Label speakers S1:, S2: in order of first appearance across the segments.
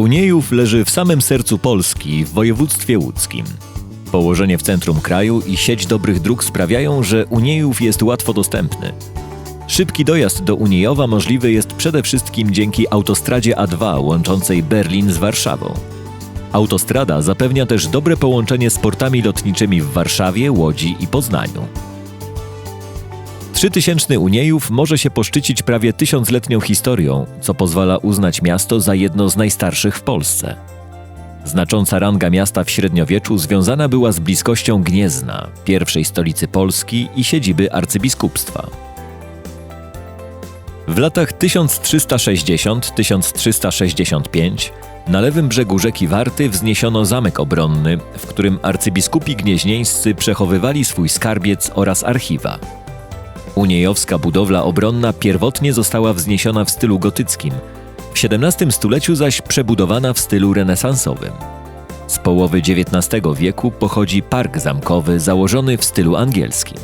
S1: Uniejów leży w samym sercu Polski, w województwie łódzkim. Położenie w centrum kraju i sieć dobrych dróg sprawiają, że Uniejów jest łatwo dostępny. Szybki dojazd do Uniejowa możliwy jest przede wszystkim dzięki autostradzie A2 łączącej Berlin z Warszawą. Autostrada zapewnia też dobre połączenie z portami lotniczymi w Warszawie, Łodzi i Poznaniu. Trzytysięczny Uniejów może się poszczycić prawie tysiącletnią historią, co pozwala uznać miasto za jedno z najstarszych w Polsce. Znacząca ranga miasta w średniowieczu związana była z bliskością Gniezna, pierwszej stolicy Polski i siedziby arcybiskupstwa. W latach 1360-1365 na lewym brzegu rzeki Warty wzniesiono zamek obronny, w którym arcybiskupi gnieźnieńscy przechowywali swój skarbiec oraz archiwa. Uniejowska budowla obronna pierwotnie została wzniesiona w stylu gotyckim, w XVII stuleciu zaś przebudowana w stylu renesansowym. Z połowy XIX wieku pochodzi park zamkowy założony w stylu angielskim.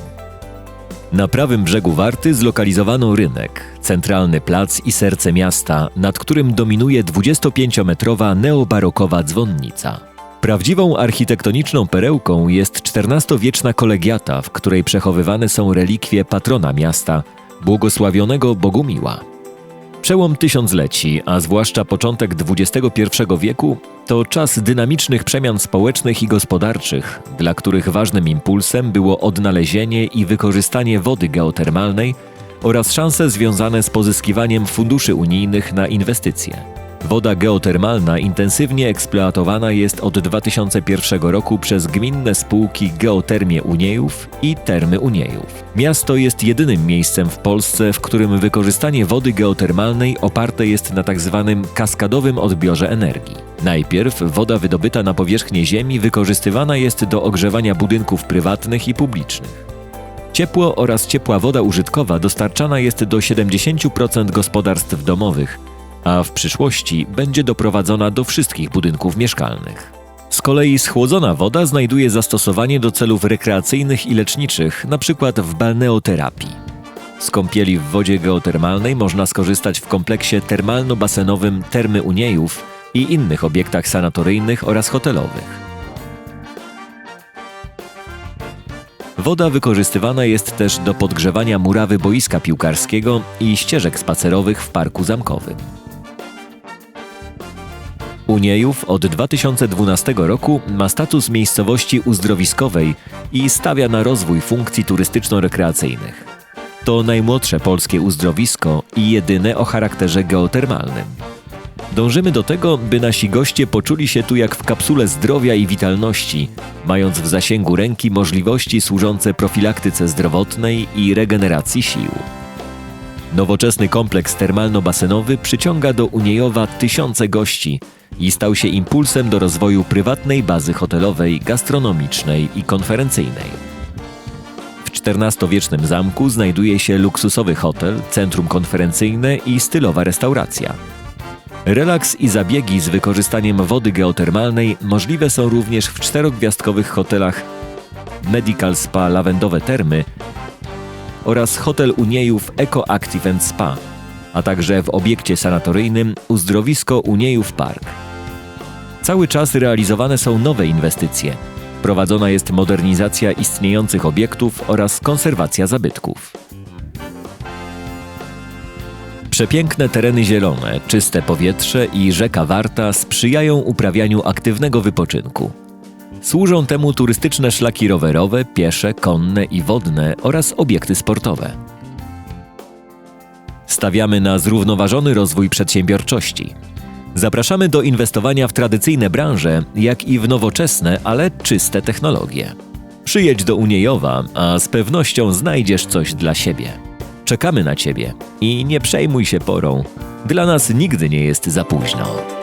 S1: Na prawym brzegu Warty zlokalizowano rynek, centralny plac i serce miasta, nad którym dominuje 25-metrowa neobarokowa dzwonnica. Prawdziwą architektoniczną perełką jest XIV-wieczna kolegiata, w której przechowywane są relikwie patrona miasta, błogosławionego Bogumiła. Przełom tysiącleci, a zwłaszcza początek XXI wieku, to czas dynamicznych przemian społecznych i gospodarczych, dla których ważnym impulsem było odnalezienie i wykorzystanie wody geotermalnej oraz szanse związane z pozyskiwaniem funduszy unijnych na inwestycje. Woda geotermalna intensywnie eksploatowana jest od 2001 roku przez gminne spółki Geotermie Uniejów i Termy Uniejów. Miasto jest jedynym miejscem w Polsce, w którym wykorzystanie wody geotermalnej oparte jest na tzw. Tak kaskadowym odbiorze energii. Najpierw woda wydobyta na powierzchnię ziemi wykorzystywana jest do ogrzewania budynków prywatnych i publicznych. Ciepło oraz ciepła woda użytkowa dostarczana jest do 70% gospodarstw domowych, a w przyszłości będzie doprowadzona do wszystkich budynków mieszkalnych. Z kolei schłodzona woda znajduje zastosowanie do celów rekreacyjnych i leczniczych, np. w balneoterapii. Z kąpieli w wodzie geotermalnej można skorzystać w kompleksie termalno-basenowym Termy Uniejów i innych obiektach sanatoryjnych oraz hotelowych. Woda wykorzystywana jest też do podgrzewania murawy boiska piłkarskiego i ścieżek spacerowych w parku zamkowym. Uniejów od 2012 roku ma status miejscowości uzdrowiskowej i stawia na rozwój funkcji turystyczno-rekreacyjnych. To najmłodsze polskie uzdrowisko i jedyne o charakterze geotermalnym. Dążymy do tego, by nasi goście poczuli się tu jak w kapsule zdrowia i witalności, mając w zasięgu ręki możliwości służące profilaktyce zdrowotnej i regeneracji sił. Nowoczesny kompleks termalno-basenowy przyciąga do Uniejowa tysiące gości i stał się impulsem do rozwoju prywatnej bazy hotelowej, gastronomicznej i konferencyjnej. W XIV-wiecznym zamku znajduje się luksusowy hotel, centrum konferencyjne i stylowa restauracja. Relaks i zabiegi z wykorzystaniem wody geotermalnej możliwe są również w czterogwiazdkowych hotelach Medical Spa Lawendowe Termy oraz hotel Uniejów Eco Active and Spa, a także w obiekcie sanatoryjnym Uzdrowisko Uniejów Park. Cały czas realizowane są nowe inwestycje. Prowadzona jest modernizacja istniejących obiektów oraz konserwacja zabytków. Przepiękne tereny zielone, czyste powietrze i rzeka Warta sprzyjają uprawianiu aktywnego wypoczynku. Służą temu turystyczne szlaki rowerowe, piesze, konne i wodne oraz obiekty sportowe. Stawiamy na zrównoważony rozwój przedsiębiorczości. Zapraszamy do inwestowania w tradycyjne branże, jak i w nowoczesne, ale czyste technologie. Przyjedź do Uniejowa, a z pewnością znajdziesz coś dla siebie. Czekamy na Ciebie i nie przejmuj się porą. Dla nas nigdy nie jest za późno.